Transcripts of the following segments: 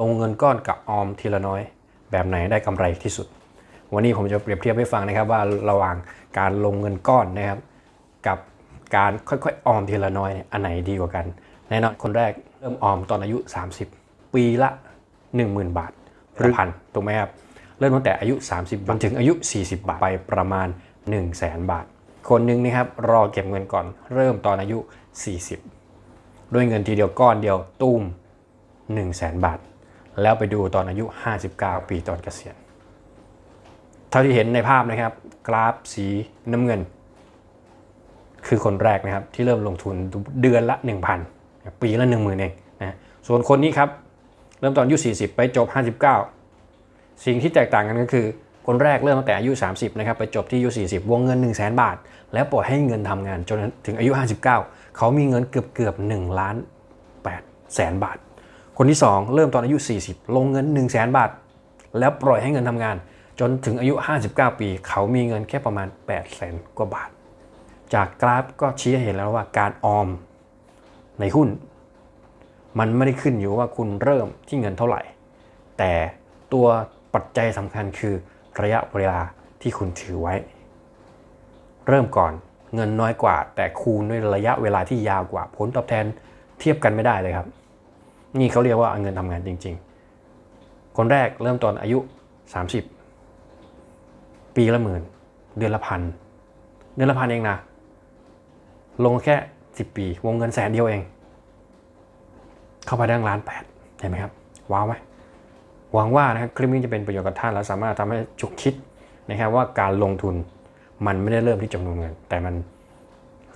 ลงเงินก้อนกับออมทีละน้อย แบบไหนได้กำไรที่สุด วันนี้ผมจะเปรียบเทียบให้ฟังนะครับว่าระหว่างการลงเงินก้อนนะครับ กับการค่อยๆออมทีละน้อยเนี่ยอันไหนดีกว่ากัน แน่นอนคนแรกเริ่มออมตอนอายุ 30 ปีละ 10,000 บาทหรือพันถูกไหมครับเริ่มตั้งแต่อายุ 30บาทถึงอายุ 40 บาทไปประมาณ 1 0 0 0 0แสนบาท คนหนึ่งนะครับรอเก็บเงินก่อน เริ่มตอนอายุ 40 ด้วยเงินทีเดียวก้อนเดียวตุ้ม1 0 0 0 0แสนบาท แล้วไปดูตอนอายุ 59 ปีตอนเกษียณ เท่าที่เห็นในภาพนะครับ กราฟสีน้ำเงิน คือคนแรกนะครับที่เริ่มลงทุนเดือนละ 1,000 ปีละ 10,000 เองนะส่วนคนนี้ครับ เริ่มตอนอายุ 40 ไปจบ 59 สิ่งที่แตกต่างกันก็คือ คนแรกเริ่มตั้งแต่อายุ 30 นะครับ ไปจบที่อายุ 40 วงเงิน 1 0 0 0 0แบาท แล้วปล่อยให้เงินทำงานจนถึงอายุ 59 เขามีเงินเกือบเกือบ1ล้าน8แสนบาท คนที่ 2 เริ่มตอนอายุ 40 ลงเงิน 1 0 0 0 0แสนบาท แล้วปล่อยให้เงินทำงาน จนถึงอายุ 59 ปี เขามีเงินแค่ประมาณ8แสนกว่าบาท จากกราฟก็ชี้ให้เห็นแล้วว่าการออมในหุ้น มันไม่ได้ขึ้นอยู่ว่าคุณเริ่มที่เงินเท่าไหร่ แต่ตัวปัจจัยสำคัญคือระยะเวลาที่คุณถือไว้ เริ่มก่อนเงินน้อยกว่า แต่คูณด้วยระยะเวลาที่ยาวกว่าผลตอบแทนเทียบกันไม่ได้เลยครับ นี่เขาเรียกว่าเงินทำงานจริง ๆ คนแรกเริ่มตอนอายุ 30 ปีละหมื่น เดือนละพัน เดือนละพันเองนะ ลงแค่ 10 ปี วงเงินแสนเดียวเอง เข้าไปได้ตั้งล้านแปดเห็นไหมครับ ว้าวไหมหวังว่านะครับคลิปนี้จะเป็นประโยชน์กับท่านและสามารถทำให้จุกคิดนะครับว่าการลงทุนมันไม่ได้เริ่มที่จำนวนเงิน แต่มัน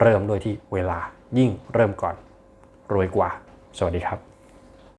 เริ่มโดยที่เวลายิ่งเริ่มก่อนรวยกว่า สวัสดีครับ